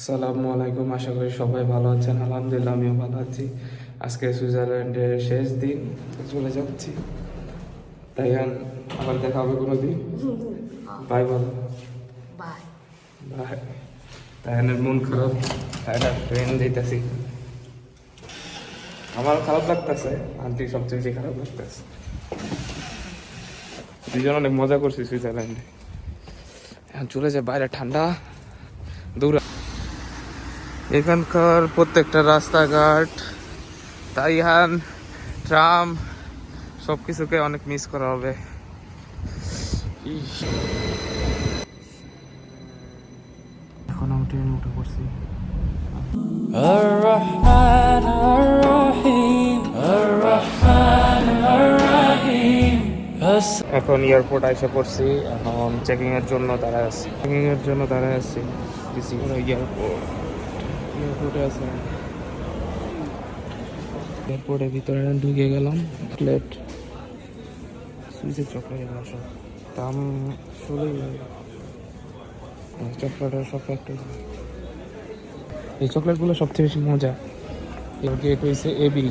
আসসালামু আলাইকুম আশা করি সবাই ভালো আছেন। আলহামদুলিল্লাহ আমিও ভালো আছি। আজকে সুইজারল্যান্ডের শেষ দিন চলে যাচ্ছি। তাই আবার দেখা হবে কোনো দিন? বাই বলো। বাই। তাইনের মন খারাপ তাইনার ট্রেন দিতেছি। আমার খারাপ লাগতেছে আন্টি সবচেয়ে বেশি খারাপ লাগতেছে। দুজন অনেক মজা করছি সুইজারল্যান্ডে। এখন চলে যায় বাইরে ঠান্ডা। এখানকার প্রত্যেকটা রাস্তাঘাট তাইহান ট্রাম সব কিছুকে অনেক মিস করা হবে ইস। এখন আমি ট্রেনে উঠে পড়ছি الرحمن الرحيم الرحمن الرحيم الس- এখন এয়ারপোর্ট এসে পড়ছি এখন চেকিং এর জন্য দাঁড়ায় আছি চেকিং এর জন্য দাঁড়ায় আছি বিসি এয়ারপোর্ট এয়ারপোর্টে আছে। এয়ারপোর্টের ভিতরে ঢুকে গেলাম, প্লেট, সুইচের চকলেট এগুলো সব। দাম ষোলোই চকলেটের সব ফ্যাক্টরি এই চকলেটগুলো সবচেয়ে বেশি মজা। এর গেট হয়েছে এবি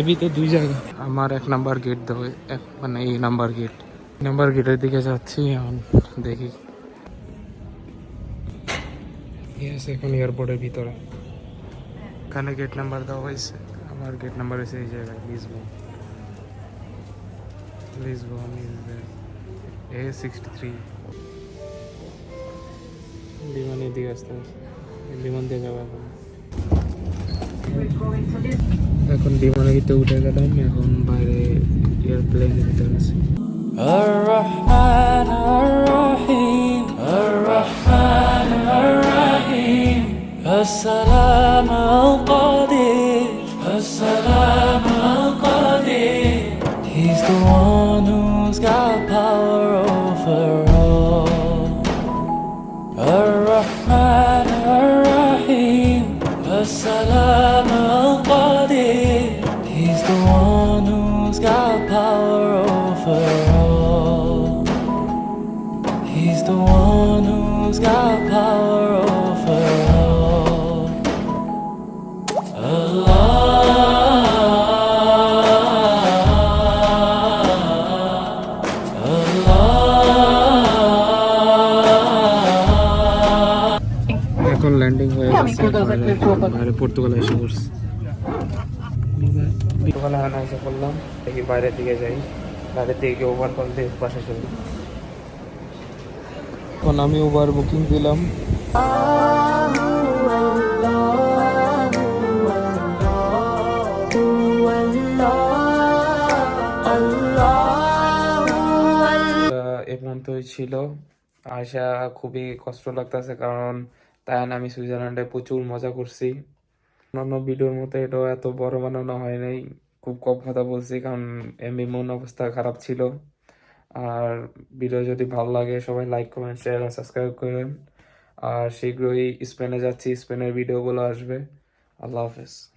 এবিতে দুই জায়গা। আমার এক নাম্বার গেট দেবে এক মানে এই নাম্বার গেট নাম্বার গেটের দিকে যাচ্ছি, এখন দেখি। ইয়েস এখন এয়ারপোর্টের ভিতরে। এখানে গেট নাম্বার দেওয়া হয়েছে। আমার গেট নাম্বার হয়েছে এই জায়গায় Lisbon Lisbon A sixty three বিমানের দিকে আসতে আসতে। বিমান দিয়ে যাব এখন। এখন বিমানের ভিতরে উঠে গেলাম এখন বাইরে এয়ারপ্লেনের ভিতরে আছি। السلام القدير السلام القدير He's the one who's got power over all الرحمن الرحيم السلام القدير He's the one who's got power over all He's the one who's got এখন ল্যান্ডিং হয়ে গেছে। বাইরে- পর্তুগালে এসে পড়ছি। পর্তুগালে এখন এসে পড়লাম দেখি বাইরের দিকে যাই। বাইরের দিকে ওভার কল দিয়ে পাশে চলি এখন আমি ওভার বুকিং দিলাম। আহ, এ পর্যন্তই ছিল। আশা খুবই কষ্ট লাগতেছে কারণ তাই আমি সুইজারল্যান্ডে প্রচুর মজা করছি। অন্যান্য ভিডিওর মতো এটাও এত বড় বানানো হয় নাই। খুব কম কথা বলছি, কারণ এমনি মন অবস্থা খারাপ ছিল। আর ভিডিও যদি ভালো লাগে, সবাই লাইক কমেন্ট শেয়ার আর সাবস্ক্রাইব করেন আর শীঘ্রই স্পেনে যাচ্ছি, স্পেনের ভিডিওগুলো আসবে। আল্লাহ হাফেজ।